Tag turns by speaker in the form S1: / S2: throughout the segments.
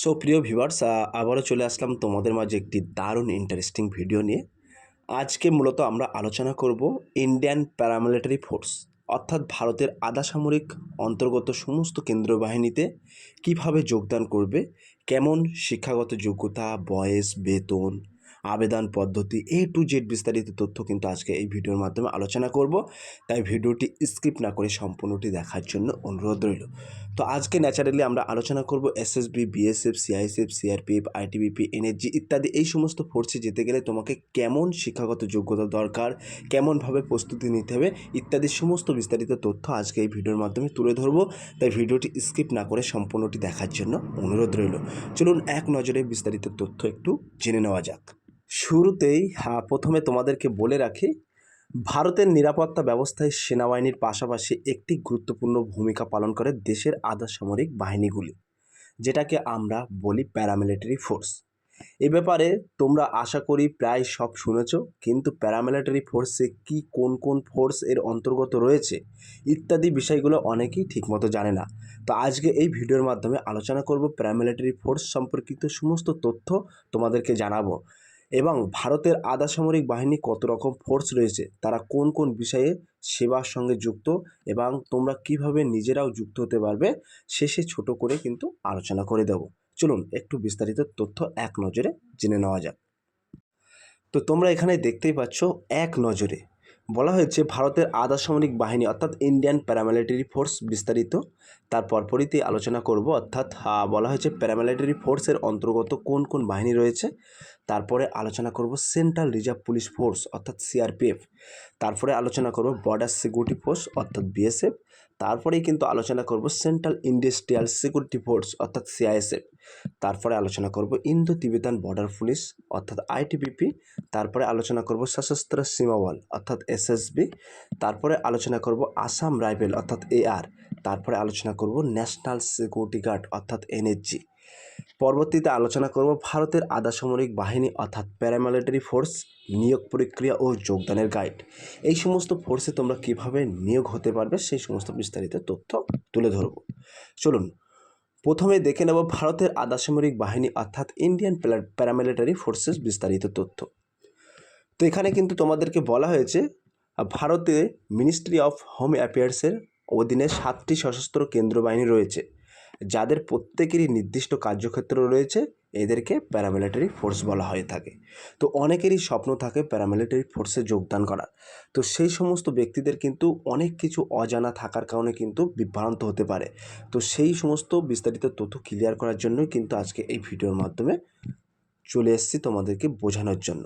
S1: So প্রিয় viewers আবারও চলে আসলাম তোমাদের মাঝে একটি দারুণ ইন্টারেস্টিং ভিডিও নিয়ে। আজকে মূলত আমরা আলোচনা করব ইন্ডিয়ান প্যারামিলিটারি ফোর্স অর্থাৎ ভারতের আধা সামরিক অন্তর্গত সমস্ত কেন্দ্র বাহিনীতে কীভাবে যোগদান করবে, কেমন শিক্ষাগত যোগ্যতা, বয়স, বেতন আবেদন পদ্ধতি এ টু জেড বিস্তারিত তথ্য কিন্তু আজকে এই ভিডিওর মাধ্যমে আলোচনা করব। তাই ভিডিওটি স্কিপ না করে সম্পূর্ণটি দেখার জন্য অনুরোধ রইল। তো আজকে ন্যাচারালি আমরা আলোচনা করব SSB BSF CISF CRPF ITBP NSG ইত্যাদি। এই সমস্ত ফোর্সে যেতে গেলে তোমাকে কেমন শিক্ষাগত যোগ্যতা দরকার, কেমনভাবে প্রস্তুতি নিতে হবে ইত্যাদি সমস্ত বিস্তারিত তথ্য আজকে এই ভিডিওর মাধ্যমে তুলে ধরবো। তাই ভিডিওটি স্কিপ না করে সম্পূর্ণটি দেখার জন্য অনুরোধ রইল। চলুন এক নজরে বিস্তারিত তথ্য একটু জেনে নেওয়া যাক। শুরুতেই হ্যাঁ, প্রথমে তোমাদেরকে বলে রাখি ভারতের নিরাপত্তা ব্যবস্থায় সেনাবাহিনীর পাশাপাশি একটি গুরুত্বপূর্ণ ভূমিকা পালন করে দেশের আধা সামরিক বাহিনীগুলি যেটাকে আমরা বলি প্যারামিলিটারি ফোর্স এ ব্যাপারে তোমরা আশা করি প্রায় সব শুনেছ কিন্তু প্যারামিলিটারি ফোর্সে কি কোন কোন ফোর্স এর অন্তর্গত রয়েছে ইত্যাদি বিষয়গুলো অনেকেই ঠিকমতো জানে না। তো আজকে এই ভিডিওর মাধ্যমে আলোচনা করব প্যারামিলিটারি ফোর্স সম্পর্কিত সমস্ত তথ্য তোমাদেরকে জানাব। এবং ভারতের আধা সামরিক বাহিনী কত রকম ফোর্স রয়েছে, তারা কোন কোন বিষয়ে সেবার সঙ্গে যুক্ত এবং তোমরা কীভাবে নিজেরাও যুক্ত হতে পারবে, শেষে ছোট করে কিন্তু আলোচনা করে দেব। চলুন একটু বিস্তারিত তথ্য এক নজরে জেনে নেওয়া যাক। তো তোমরা এখানে দেখতেই পাচ্ছ এক নজরে। বলা হয়েছে ভারতের আধা সামরিক বাহিনী অর্থাৎ ইন্ডিয়ান প্যারামিলিটারি ফোর্স বিস্তারিত। তার পরপরইতেই আলোচনা করব, অর্থাৎ বলা হয়েছে প্যারামিলিটারি ফোর্সের অন্তর্গত কোন কোন বাহিনী রয়েছে। তারপরে আলোচনা করব সেন্ট্রাল রিজার্ভ পুলিশ ফোর্স অর্থাৎ সিআরপিএফ তারপরে আলোচনা করব বর্ডার সিকিউরিটি ফোর্স অর্থাৎ বিএসএফ তারপরেই কিন্তু আলোচনা করব সেন্ট্রাল ইন্ডাস্ট্রিয়াল সিকিউরিটি ফোর্স অর্থাৎ সিআইএসএফ তারপরে আলোচনা করব ইন্দো তিবেতান বর্ডার পুলিশ অর্থাৎ আইটিবিপি তারপরে আলোচনা করব সশস্ত্র সীমাবল, অর্থাৎ এসএসবি তারপরে আলোচনা করব আসাম রাইফেল অর্থাৎ এআর তারপরে আলোচনা করব ন্যাশনাল সিকিউরিটি গার্ড অর্থাৎ এনএসজি পরবর্তীতে আলোচনা করব ভারতের আধা সামরিক বাহিনী অর্থাৎ প্যারামিলিটারি ফোর্স নিয়োগ প্রক্রিয়া ও যোগদানের গাইড এই সমস্ত ফোর্সে তোমরা কীভাবে নিয়োগ হতে পারবে সেই সমস্ত বিস্তারিত তথ্য তুলে ধরব। চলুন, প্রথমে দেখে নেব ভারতের আধা সামরিক বাহিনী অর্থাৎ ইন্ডিয়ান প্যারামিলিটারি ফোর্সেস বিস্তারিত তথ্য। তো এখানে কিন্তু তোমাদেরকে বলা হয়েছে, ভারতে মিনিস্ট্রি অফ হোম অ্যাফেয়ার্সের অধীনে সাতটি সশস্ত্র কেন্দ্র বাহিনী রয়েছে। যাদের প্রত্যেকেরই নির্দিষ্ট কার্যক্ষেত্র রয়েছে, এদেরকে প্যারামিলিটারি ফোর্স বলা হয়ে থাকে। তো অনেকেরই স্বপ্ন থাকে প্যারামিলিটারি ফোর্সে যোগদান করার। তো সেই সমস্ত ব্যক্তিদের কিন্তু অনেক কিছু অজানা থাকার কারণে কিন্তু বিভ্রান্ত হতে পারে। তো সেই সমস্ত বিস্তারিত তথ্য ক্লিয়ার করার জন্যই কিন্তু আজকে এই ভিডিওর মাধ্যমে চলে এসেছি তোমাদেরকে বোঝানোর জন্য।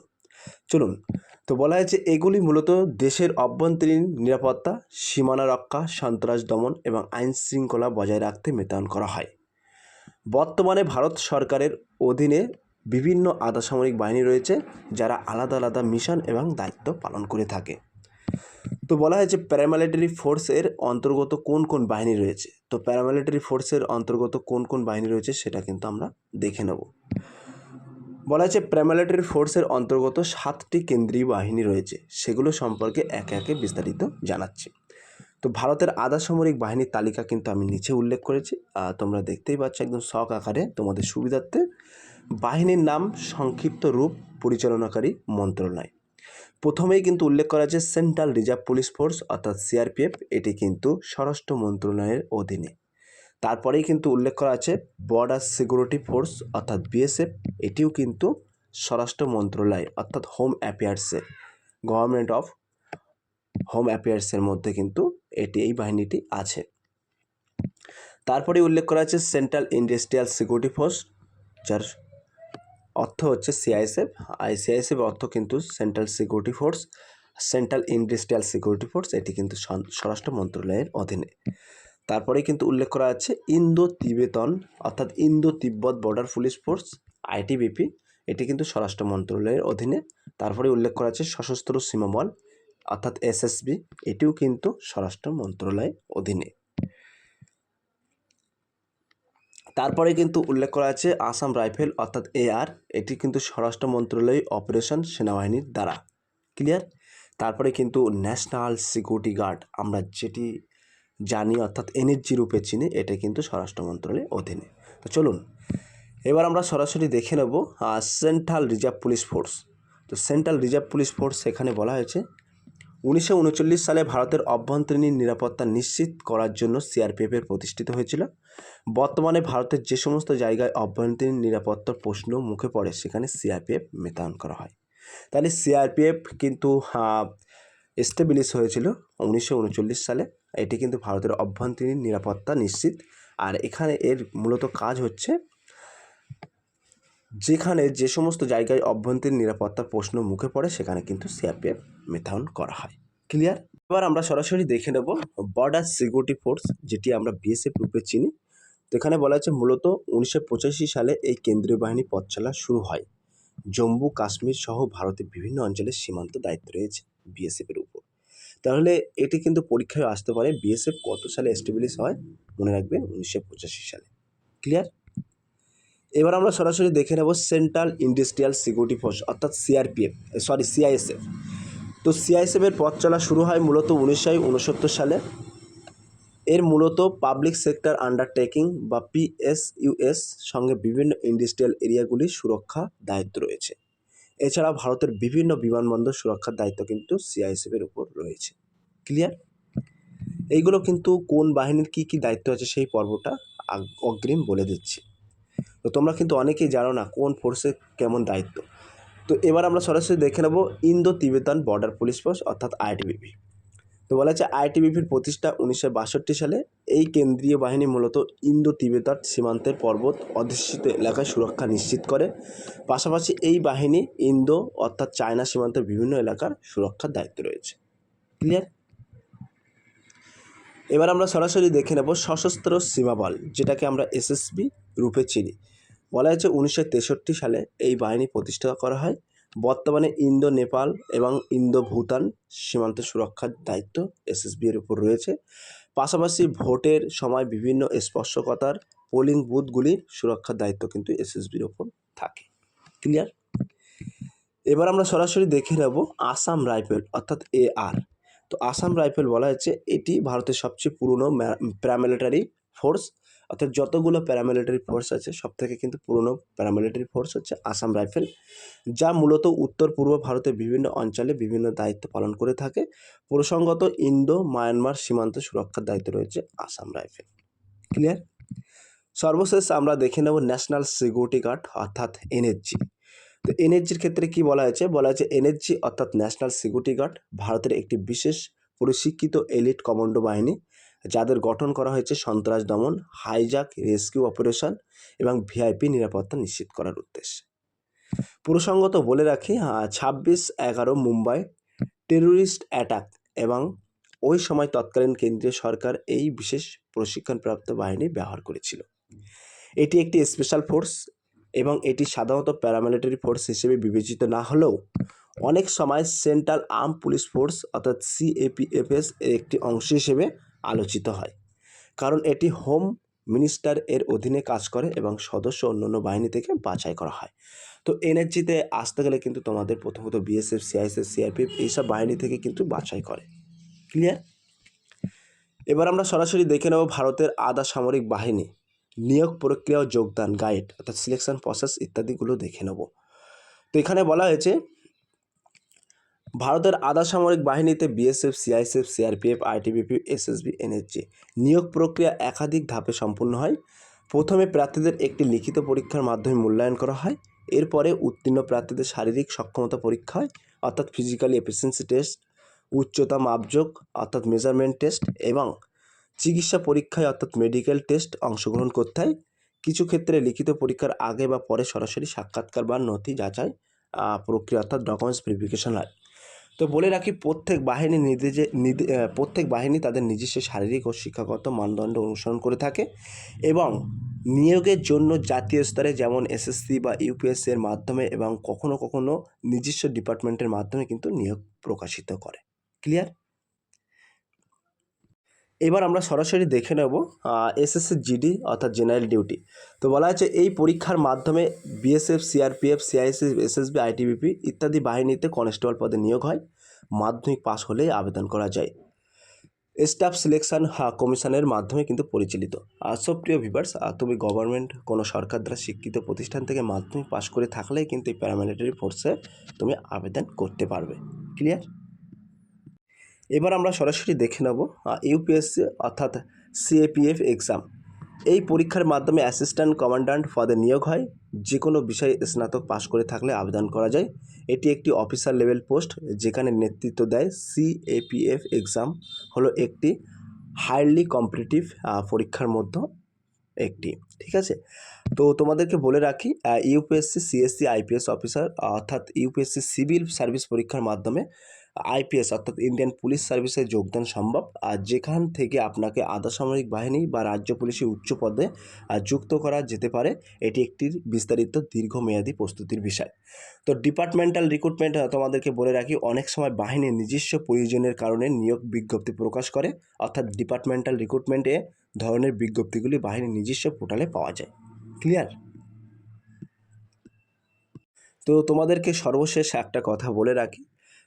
S1: চলুন তো বলা হয়েছে এগুলি মূলত দেশের অভ্যন্তরীণ নিরাপত্তা, সীমানা রক্ষা, সন্ত্রাস দমন এবং আইন শৃঙ্খলা বজায় রাখতে মোতায়েন করা হয়। বর্তমানে ভারত সরকারের অধীনে বিভিন্ন আধা সামরিক বাহিনী রয়েছে যারা আলাদা আলাদা মিশন এবং দায়িত্ব পালন করে থাকে। তো বলা হয়েছে প্যারামিলিটারি ফোর্সের অন্তর্গত কোন কোন বাহিনী রয়েছে? তো প্যারামিলিটারি ফোর্সের অন্তর্গত কোন কোন বাহিনী রয়েছে সেটা কিন্তু আমরা দেখে নেব। বলা হয়েছে প্যারামিলিটারি ফোর্সের অন্তর্গত সাতটি কেন্দ্রীয় বাহিনী রয়েছে। সেগুলো সম্পর্কে একে একে বিস্তারিত জানাচ্ছি। তো ভারতের আধা সামরিক বাহিনীর তালিকা কিন্তু আমি নিচে উল্লেখ করেছি। তোমরা দেখতেই পাচ্ছ একদম শখ আকারে তোমাদের সুবিধার্থে। বাহিনীর নাম সংক্ষিপ্ত রূপ পরিচালনাকারী মন্ত্রণালয়। প্রথমেই কিন্তু উল্লেখ করা আছে সেন্ট্রাল রিজার্ভ পুলিশ ফোর্স, অর্থাৎ সিআরপিএফ এটি কিন্তু স্বরাষ্ট্র মন্ত্রণালয়ের অধীনে। তারপরেই কিন্তু উল্লেখ করা আছে বর্ডার সিকিউরিটি ফোর্স অর্থাৎ বিএসএফ এটিও কিন্তু স্বরাষ্ট্র মন্ত্রণালয়, অর্থাৎ হোম অ্যাফেয়ার্সের গভর্নমেন্ট অফ হোম অ্যাফেয়ার্সের মধ্যে কিন্তু এটি, এই বাহিনীটি আছে। তারপরে উল্লেখ করা আছে সেন্ট্রাল ইন্ডাস্ট্রিয়াল সিকিউরিটি ফোর্স যার অর্থ হচ্ছে সিআইএসএফ আই সিআইএসএফ অর্থ কিন্তু central security force central industrial security force এটি কিন্তু স্বরাষ্ট্র মন্ত্রণালয়ের অধীনে। তারপরে কিন্তু উল্লেখ করা আছে ইন্দো তিবেতন অর্থাৎ ইন্দো তিব্বত বর্ডার পুলিশ ফোর্স আইটিবিপি এটি কিন্তু স্বরাষ্ট্র মন্ত্রণালয়ের অধীনে। তারপরে উল্লেখ করা আছে সশস্ত্র সীমাবল, অর্থাৎ এসএসবি এটিও কিন্তু স্বরাষ্ট্র মন্ত্রণালয়ের অধীনে। তারপরে কিন্তু উল্লেখ করা আছে আসাম রাইফেল, অর্থাৎ এআর এটি কিন্তু স্বরাষ্ট্র মন্ত্রণালয় অপারেশন সেনাবাহিনীর দ্বারা। ক্লিয়ার? তারপরে কিন্তু ন্যাশনাল সিকিউরিটি গার্ড, আমরা যেটি জানি অর্থাৎ এনএসজি রূপে চিনি, এটা কিন্তু স্বরাষ্ট্র মন্ত্রণালয়ের অধীনে। তো চলুন, এবার আমরা সরাসরি দেখে নেব সেন্ট্রাল রিজার্ভ পুলিশ ফোর্স তো সেন্ট্রাল রিজার্ভ পুলিশ ফোর্স সেখানে বলা হয়েছে, উনিশশো উনচল্লিশ সালে ভারতের অভ্যন্তরীণ নিরাপত্তা নিশ্চিত করার জন্য সিআরপিএফের প্রতিষ্ঠিত হয়েছিল। বর্তমানে ভারতের যে সমস্ত জায়গায় অভ্যন্তরীণ নিরাপত্তার প্রশ্ন মুখে পড়ে, সেখানে সিআরপিএফ মেতায়ন করা হয়। তাহলে সিআরপিএফ কিন্তু এস্টাবলিশ হয়েছিল উনিশশো উনচল্লিশ সালে। এটি কিন্তু ভারতের অভ্যন্তরীণ নিরাপত্তা নিশ্চিত। আর এখানে এর মূলত কাজ হচ্ছে যেখানে যে সমস্ত জায়গায় অভ্যন্তরীণ নিরাপত্তার প্রশ্ন মুখে পড়ে, সেখানে কিন্তু সিআরপিএফ মেথাউন করা হয়। ক্লিয়ার এবার আমরা সরাসরি দেখে নেব বর্ডার সিকিউরিটি ফোর্স যেটি আমরা বিএসএফ রূপে চিনি। তো এখানে বলা হচ্ছে মূলত উনিশশো পঁচাশি সালে এই কেন্দ্রীয় বাহিনী পথ শুরু হয়। জম্মু, কাশ্মীর সহ ভারতের বিভিন্ন অঞ্চলের সীমান্ত দায়িত্ব রয়েছে। বিএসএফের উপর। তাহলে এটি কিন্তু পরীক্ষায় আসতে পারে বিএসএফ কত সালে এস্টাবলিশ হয় মনে রাখবেন উনিশশো পঁচাশি সালে। ক্লিয়ার এবার আমরা সরাসরি দেখে নেব সেন্ট্রাল ইন্ডাস্ট্রিয়াল সিকিউরিটি ফোর্স অর্থাৎ সিআরপিএফ সরি সিআইএসএফ তো সিআইএসএফের পথ চলা শুরু হয় মূলত উনিশশো উনসত্তর সালে। এর মূলত পাবলিক সেক্টর আন্ডারটেকিং বা পিএসইউএস সঙ্গে বিভিন্ন ইন্ডাস্ট্রিয়াল এরিয়াগুলির সুরক্ষা দায়িত্ব রয়েছে। এছাড়া ভারতের বিভিন্ন বিমানবন্দর সুরক্ষার দায়িত্ব কিন্তু সিআইএসএফের উপর রয়েছে। ক্লিয়ার এইগুলো কিন্তু কোন বাহিনীর কী কী দায়িত্ব আছে সেই পর্বটা অগ্রিম বলে দিচ্ছি। তো তোমরা কিন্তু অনেকেই জানো না কোন ফোর্সের কেমন দায়িত্ব। তো এবার আমরা সরাসরি দেখে নেব Indo Tibetan border police force অর্থাৎ আইটিবিপি তো বলা হচ্ছে আইটিবিপির প্রতিষ্ঠা উনিশশো বাষট্টি সালে। এই কেন্দ্রীয় বাহিনী মূলত ইন্দো তিবেতার সীমান্তের পর্বত অধিষ্ঠিত এলাকায় সুরক্ষা নিশ্চিত করে। পাশাপাশি এই বাহিনী ইন্দো অর্থাৎ চায়না সীমান্তের বিভিন্ন এলাকার সুরক্ষার দায়িত্ব রয়েছে। ক্লিয়ার এবার আমরা সরাসরি দেখে নেব সশস্ত্র সীমাবল, যেটাকে আমরা এসএসবি রূপে চিনি। বলা হয়েছে উনিশশো তেষট্টি সালে এই বাহিনী প্রতিষ্ঠা করা হয়। বর্তমানে ইন্দো, নেপাল এবং ইন্দো, ভুটান সীমান্ত সুরক্ষার দায়িত্ব এসএসবি এর উপর রয়েছে। পাশাপাশি ভোটের সময় বিভিন্ন স্পর্শকতার পোলিং বুথগুলির সুরক্ষার দায়িত্ব কিন্তু এসএসবির ওপর থাকে। ক্লিয়ার এবার আমরা সরাসরি দেখে নেব আসাম রাইফেল অর্থাৎ এআর তো আসাম রাইফেল বলা হচ্ছে এটি ভারতের সবচেয়ে পুরনো প্যারামিলিটারি ফোর্স। অর্থাৎ যতগুলো প্যারামিলিটারি ফোর্স আছে সব থেকে কিন্তু পুরনো প্যারামিলিটারি ফোর্স হচ্ছে আসাম রাইফেল যা মূলত উত্তর পূর্ব ভারতের বিভিন্ন অঞ্চলে বিভিন্ন দায়িত্ব পালন করে থাকে। প্রসঙ্গত ইন্দো, মায়ানমার সীমান্ত সুরক্ষার দায়িত্ব রয়েছে আসাম রাইফেল ক্লিয়ার সর্বশেষ আমরা দেখে নেব ন্যাশনাল সিকিউরিটি গার্ড অর্থাৎ এনএসজি তো এনএসজির ক্ষেত্রে কি বলা হয়েছে? বলা হয়েছে এনএসজি অর্থাৎ ন্যাশনাল সিকিউরিটি গার্ড ভারতের একটি বিশেষ প্রশিক্ষিত এলিট কমান্ডো বাহিনী। যাদের গঠন করা হয়েছে সন্ত্রাস দমন হাইজাক রেস্কিউ অপারেশন এবং ভিআইপি নিরাপত্তা নিশ্চিত করার উদ্দেশ্যে। প্রসঙ্গত বলে রাখি ছাব্বিশ এগারো মুম্বাই টেরোরিস্ট অ্যাটাক এবং ওই সময় তৎকালীন কেন্দ্রীয় সরকার এই বিশেষ প্রশিক্ষণপ্রাপ্ত বাহিনী ব্যবহার করেছিল। এটি একটি স্পেশাল ফোর্স এবং এটি সাধারণত প্যারামিলিটারি ফোর্স হিসেবে বিবেচিত না হলেও অনেক সময় সেন্ট্রাল আর্ম পুলিশ ফোর্স অর্থাৎ সিএপিএফএস এর একটি অংশ হিসেবে আলোচিত হয়। কারণ এটি হোম মিনিস্টার এর অধীনে কাজ করে এবং সদস্য অন্যান্য বাহিনী থেকে বাছাই করা হয়। তো এনএসজিতে আসতে গেলে কিন্তু তোমাদের প্রথমত বিএসএফ, সিআইএসএফ, সিআরপিএফ এইসব বাহিনী থেকে কিন্তু বাছাই করে। ক্লিয়ার এবার আমরা সরাসরি দেখে নেব ভারতের আধা সামরিক বাহিনী, নিয়োগ প্রক্রিয়া ও যোগদান গাইড অর্থাৎ সিলেকশন প্রসেস ইত্যাদিগুলো দেখে নেব। তো এখানে বলা হয়েছে ভারতের আধা সামরিক বাহিনীতে BSF, CISF, CRPF, ITBP, SSB NSG নিয়োগ প্রক্রিয়া একাধিক ধাপে সম্পূর্ণ হয়। প্রথমে প্রার্থীদের একটি লিখিত পরীক্ষার মাধ্যমে মূল্যায়ন করা হয়। এরপরে উত্তীর্ণ প্রার্থীদের শারীরিক সক্ষমতা পরীক্ষা হয়, অর্থাৎ ফিজিক্যালি এফিসিয়েন্সি টেস্ট উচ্চতা মাপযোগ, অর্থাৎ মেজারমেন্ট টেস্ট এবং চিকিৎসা পরীক্ষায়, অর্থাৎ মেডিকেল টেস্ট অংশগ্রহণ করতে হয়। কিছু ক্ষেত্রে লিখিত পরীক্ষার আগে বা পরে সরাসরি সাক্ষাৎকার বা নথি যাচাই প্রক্রিয়া অর্থাৎ ডকুমেন্টস ভেরিফিকেশন হয়। তো বলে রাখি, প্রত্যেক বাহিনী নিজে প্রত্যেক বাহিনী তাদের নিজস্ব শারীরিক ও শিক্ষাগত মানদণ্ড অনুসরণ করে থাকে এবং নিয়োগের জন্য জাতীয় স্তরে যেমন এসএসসি বা ইউপিএসসি এর মাধ্যমে এবং কখনো কখনো নিজস্ব ডিপার্টমেন্টের মাধ্যমে কিন্তু নিয়োগ প্রকাশিত করে। ক্লিয়ার? এবার আমরা সরাসরি দেখে নেব এসএসসি জিডি অর্থাৎ জেনারেল ডিউটি তো বলা আছে এই পরীক্ষার মাধ্যমে BSF CRPF CISF SSB ITBP ইত্যাদি বাহিনীতে কনস্টেবল পদে নিয়োগ হয়, মাধ্যমিক পাস হলেই আবেদন করা যায়। স্টাফ সিলেকশন কমিশনের মাধ্যমে কিন্তু পরিচালিত। আর সব প্রিয় ভিভার্স তুমি গভর্নমেন্ট কোনো সরকার দ্বারা শিক্ষিত প্রতিষ্ঠান থেকে মাধ্যমিক পাশ করে থাকলেই কিন্তু এই প্যারামিলিটারি ফোর্সে তুমি আবেদন করতে পারবে। ক্লিয়ার এবার আমরা সরাসরি দেখে নেব ইউপিএসসি অর্থাৎ সিএপিএফ এক্সাম এই পরীক্ষার মাধ্যমে অ্যাসিস্ট্যান্ট কমান্ড্যান্ট পদে নিয়োগ হয় যে কোনো বিষয়ে স্নাতক পাশ করে থাকলে আবেদন করা যায়। এটি একটি অফিসার লেভেল পোস্ট যেখানে নেতৃত্ব দেয় সিএপিএফ এক্সাম হলো একটি হাইলি কম্পিটিটিভ পরীক্ষার মধ্যে একটি, ঠিক আছে? তো তোমাদেরকে বলে রাখি ইউপিএসসি সিএসসি আইপিএস অফিসার অর্থাৎ ইউপিএসসি সিভিল সার্ভিস পরীক্ষার মাধ্যমে আইপিএস, অর্থাৎ ইন্ডিয়ান পুলিশ সার্ভিসে যোগদান সম্ভব। আর যেখান থেকে আপনাকে আধা সামরিক বাহিনী বা রাজ্য পুলিশের উচ্চ পদে যুক্ত করা যেতে পারে, এটি একটি বিস্তারিত দীর্ঘমেয়াদী প্রস্তুতির বিষয়। তো ডিপার্টমেন্টাল রিক্রুটমেন্ট তোমাদেরকে বলে রাখি, অনেক সময় বাহিনীর নিজস্ব প্রয়োজনের কারণে নিয়োগ বিজ্ঞপ্তি প্রকাশ করে, অর্থাৎ ডিপার্টমেন্টাল রিক্রুটমেন্টে ধরনের বিজ্ঞপ্তিগুলি বাহিনীর নিজস্ব পোর্টালে পাওয়া যায়। ক্লিয়ার? তো তোমাদেরকে সর্বশেষ একটা কথা বলে রাখি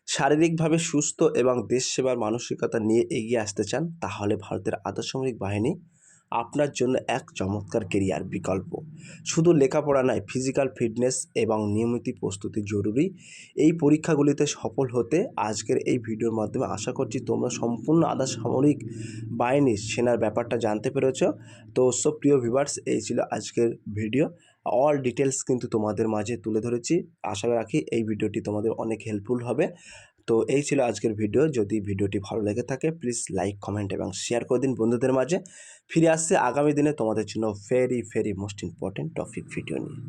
S1: শারীরিকভাবে সুস্থ এবং দেশ সেবার মানসিকতা নিয়ে এগিয়ে আসতে চান, তাহলে ভারতের আধাসামরিক বাহিনী আপনার জন্য এক চমৎকার কেরিয়ার বিকল্প। শুধু লেখাপড়া নয় ফিজিক্যাল ফিটনেস এবং নিয়মিত প্রস্তুতি জরুরি। এই পরীক্ষাগুলিতে সফল হতে আজকের এই ভিডিওর মাধ্যমে আশা করছি তোমরা সম্পূর্ণ আধা সামরিক বাহিনীর সেনার ব্যাপারটা জানতে পেরেছ। তো সব প্রিয় ভিভার্স এই ছিল আজকের ভিডিও। অল ডিটেলস কিন্তু তোমাদের মাঝে তুলে ধরেছি। আশা রাখি এই ভিডিওটি তোমাদের অনেক হেল্পফুল হবে। তো এই ছিল আজকের ভিডিও যদি ভিডিওটি ভালো লেগে থাকে প্লিজ লাইক কমেন্ট এবং শেয়ার করে দিন বন্ধুদের মাঝে। ফিরে আসছে আগামী দিনে তোমাদের জন্য very very most important topic video নিয়ে।